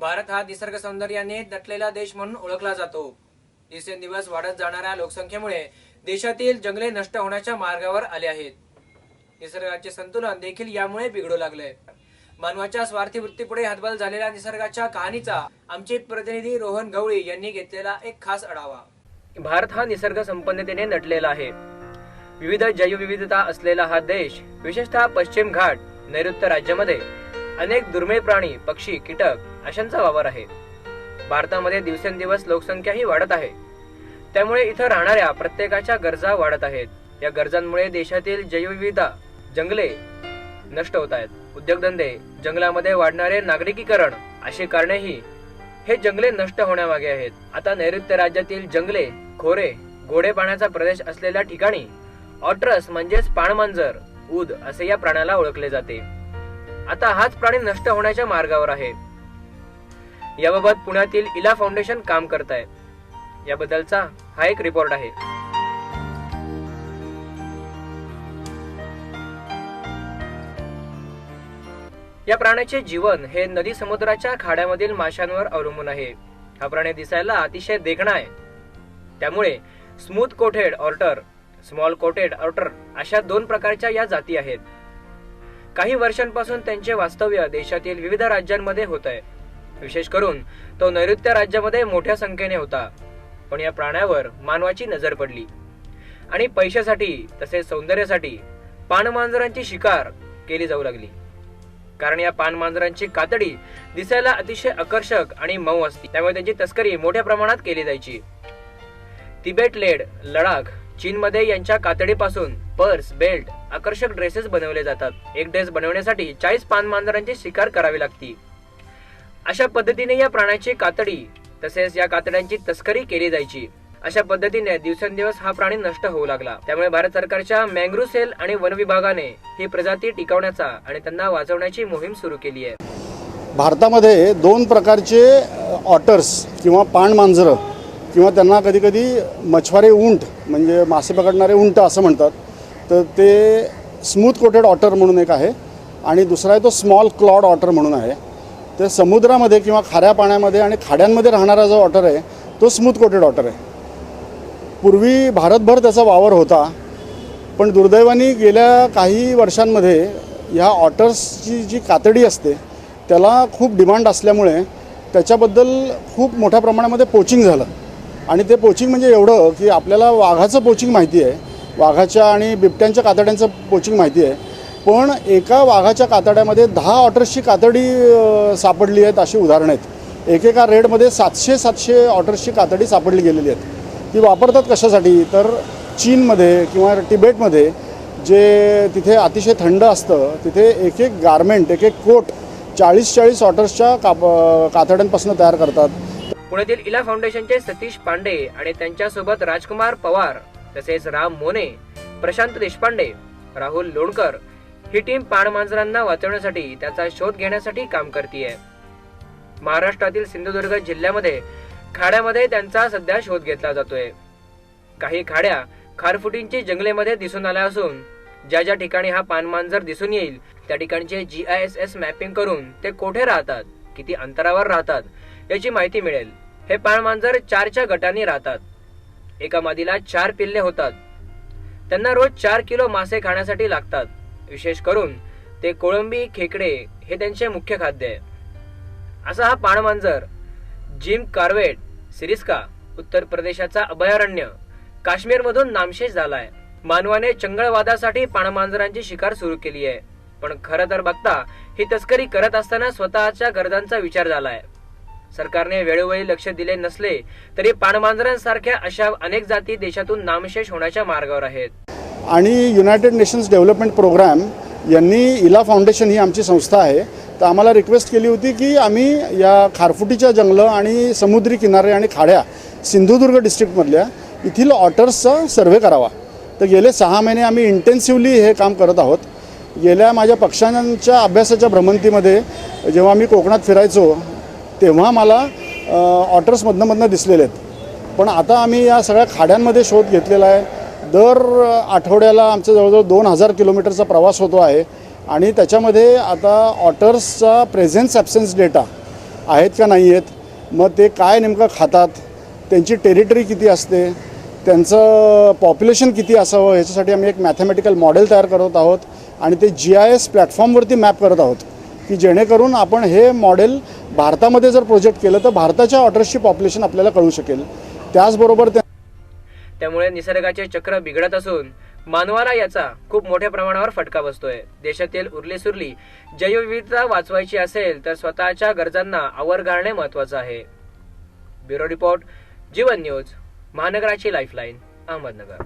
भारत हा निसर्ग सौंदर्याने नटलेला देश म्हणून ओळखला जातो. दिवसेंदिवस वाढत जाणाऱ्या लोकसंख्येमुळे देशातील जंगले नष्ट होण्याच्या मार्गावर आले आहेत. निसर्गाचे संतुलन देखील यामुळे बिघडू लागले. मानवाच्या स्वार्थी वृत्तीपुढे हातबल झालेल्या निसर्गाच्या कहाणीचा आमचे प्रतिनिधी रोहन गवळी यांनी घेतलेला एक खास आढावा. भारत हा निसर्ग संपन्नतेने नटलेला आहे. विविध जैवविविधता असलेला हा देश विशेषतः पश्चिम घाट नैऋत्य राज्यामध्ये अनेक दुर्मिळ प्राणी पक्षी कीटक अशांचा वावर आहे. भारतामध्ये दिवसेंदिवस लोकसंख्याही वाढत आहे. त्यामुळे इथं राहणाऱ्या प्रत्येकाच्या गरजा वाढत आहेत. या गरजांमुळे देशातील जैवविविधता जंगले नष्ट होत आहेत. उद्योगधंदे जंगलामध्ये वाढणारे नागरिकीकरण अशी कारणेही हे जंगले नष्ट होण्यामागे आहेत. आता नैऋत्य राज्यातील जंगले खोरे गोडे पाण्याचा प्रदेश असलेल्या ठिकाणी ऑट्रस म्हणजेच पाणमांजर उद असे या प्राण्याला ओळखले जाते. आता हाच प्राणी नष्ट होण्याच्या मार्गावर आहे. याबाबत पुण्यातील इला फाउंडेशन काम करत आहे याबद्दलचा हा एक रिपोर्ट आहे. या प्राण्याचे जीवन हे नदी समुद्राच्या खाड्यामधील माशांवर अवलंबून आहे. हा प्राणी दिसायला अतिशय देखणा आहे. त्यामुळे smooth coated otter small coated otter अशा दोन प्रकारच्या या जाती आहेत. काही वर्षांपासून त्यांचे वास्तव्य देशातील विविध राज्यांमध्ये होत आहे. विशेष करून तो नैऋत्य राज्यामध्ये मोठ्या संख्येने होता. पण या प्राण्यावर मानवाची नजर पडली. आणि पैशासाठी तसेच सौंदर्यासाठी पानमांजरांची शिकार केली जाऊ लागली. कारण या पानमांजरांची कातडी दिसायला अतिशय आकर्षक आणि मऊ असते. त्यामुळे त्यांची तस्करी मोठ्या प्रमाणात केली जायची. तिबेट लेड लडाख चीनमध्ये यांच्या कातडीपासून पर्स बेल्ट आकर्षक ड्रेसेस बनवले जातात. एक ड्रेस बनवण्यासाठी चाळीस पानमांजरांची शिकार करावी लागती. अशा पद्धतीने या प्राण्याची कातडी तसेच या कातड्यांची तस्करी केली जायची. अशा पद्धतीने दिवसेंदिवस हा प्राणी नष्ट होऊ लागला. त्यामुळे भारत सरकारच्या मँग्रू सेल आणि वन विभागाने ही प्रजाती टिकवण्याचा आणि त्यांना वाचवण्याची मोहीम सुरू केली आहे. भारतामध्ये दोन प्रकारचे ऑटर्स किंवा पाणमांजरं किंवा त्यांना कधीकधी मछवारे उंट म्हणजे मासे पकडणारे उंट असं म्हणतात. तर ते स्मूथ कोटेड ऑटर म्हणून एक आहे. आणि दुसरा आहे तो स्मॉल क्लॉड ऑटर म्हणून आहे. ते समुद्रामध्ये किंवा खाऱ्या पाण्यामध्ये आणि खाड्यांमध्ये राहणारा जो ऑटर आहे तो स्मूथ कोटेड ऑटर आहे. पूर्वी भारतभर त्याचा वावर होता पण दुर्दैवाने गेल्या काही वर्षांमध्ये ह्या ऑटर्सची जी कातडी असते त्याला खूप डिमांड असल्यामुळे त्याच्याबद्दल खूप मोठ्या प्रमाणामध्ये पोचिंग झालं. आणि ते पोचिंग म्हणजे एवढं की आपल्याला वाघाचं पोचिंग माहिती आहे वाघाच्या आणि बिबट्यांच्या कातड्यांचं पोचिंग माहिती आहे. पण एका वाघाच्या कातड्यामध्ये दहा ऑटर्सची कातडी सापडली आहेत अशी उदाहरणं आहेत. एकेका रेडमध्ये सातशे सातशे ऑटर्सची कातडी सापडली गेलेली आहेत. ती वापरतात कशासाठी? तर चीनमध्ये किंवा तिबेटमध्ये जे तिथे अतिशय थंड असतं तिथे एक एक गारमेंट एक एक कोट चाळीस चाळीस ऑटर्सच्या काप कातड्यांपासून तयार करतात. पुण्यातील इला फाउंडेशनचे सतीश पांडे आणि त्यांच्यासोबत राजकुमार पवार. तसेच राम मोने प्रशांत देशपांडे राहुल लोणकर ही टीम पाणमांजरांना वाचवण्यासाठी त्याचा शोध घेण्यासाठी काम करते महाराष्ट्रातील सिंधुदुर्ग जिल्ह्यामध्ये खाड्यामध्ये त्यांचा सध्या शोध घेतला जातोय. काही खाड्या खारफुटींची जंगलेमध्ये दिसून आल्या असून ज्या ज्या ठिकाणी हा पानमांजर दिसून येईल त्या ठिकाणचे G I S S mapping करून ते कोठे राहतात किती अंतरावर राहतात याची माहिती मिळेल. हे पाणमांजर चारच्या गटांनी राहतात. एका मादीला चार पिल्ले होतात. त्यांना रोज चार किलो मासे खाण्यासाठी लागतात. विशेष करून ते कोळंबी खेकडे हे त्यांचे मुख्य खाद्य आहे. असा हा पाणमांजर जिम कार्वेट सिरिस्का उत्तर प्रदेशाचा अभयारण्य काश्मीरमधून नामशेष झालाय. मानवाने चंगळवादासाठी पाणमांजरांची शिकार सुरू केली आहे. पण खरं तर बघता ही तस्करी करत असताना स्वतःच्या गरजांचा विचार झालाय. सरकारने वेळोवेळी लक्ष दिले नसले तरी पाणमांजरांसारख्या अशा अनेक जाती देशातून नामशेष होण्याच्या मार्गावर आहेत. आणि युनायटेड नेशन्स डेव्हलपमेंट प्रोग्राम यांनी इला फाउंडेशन ही आमची संस्था आहे. तर आम्हाला रिक्वेस्ट केली होती की आम्ही या खारफुटीच्या जंगलं आणि समुद्री किनारे आणि खाड्या सिंधुदुर्ग डिस्ट्रिक्टमधल्या येथील ऑटर्सचा सर्वे करावा. तर गेले सहा महिने आम्ही इंटेन्सिव्हली हे काम करत आहोत. गेल्या माझ्या पक्षांच्या अभ्यासाच्या भ्रमंतीमध्ये जेव्हा मी कोकणात फिरायचो तेव्हा मला ऑटर्स मधनं दिसलेले आहेत. पण आता आम्ही या सगळ्या खाड्यांमध्ये शोध घेतलेला आहे. दर आठवड्याला आमचा जवळजवळ दोन हजार किलोमीटरचा प्रवास होतो आहे. आणि त्याच्यामध्ये आता ऑटर्सचा प्रेझेन्स ॲब्सेन्स डेटा आहेत का नाही आहेत मग ते काय नेमकं खातात त्यांची टेरिटरी किती असते त्यांचं पॉप्युलेशन किती असावं ह्याच्यासाठी आम्ही एक मॅथमॅटिकल मॉडेल तयार करत आहोत. आणि ते जी आय एस प्लॅटफॉर्मवरती मॅप करत आहोत की जेणेकरून आपण हे मॉडेल भारतामध्ये जर प्रोजेक्ट केलं तर भारताच्या ऑटर्सची पॉप्युलेशन आपल्याला कळू शकेल. त्याचबरोबर त्यामुळे निसर्गाचे चक्र बिघडत असून मानवाला याचा खूप मोठ्या प्रमाणावर फटका बसतोय. देशातील उरली सुरली जैवविविधता वाचवायची असेल तर स्वतःच्या गरजांना आवर घालणे महत्वाचं आहे. ब्युरो रिपोर्ट जीवन न्यूज महानगराची लाईफलाईन अहमदनगर.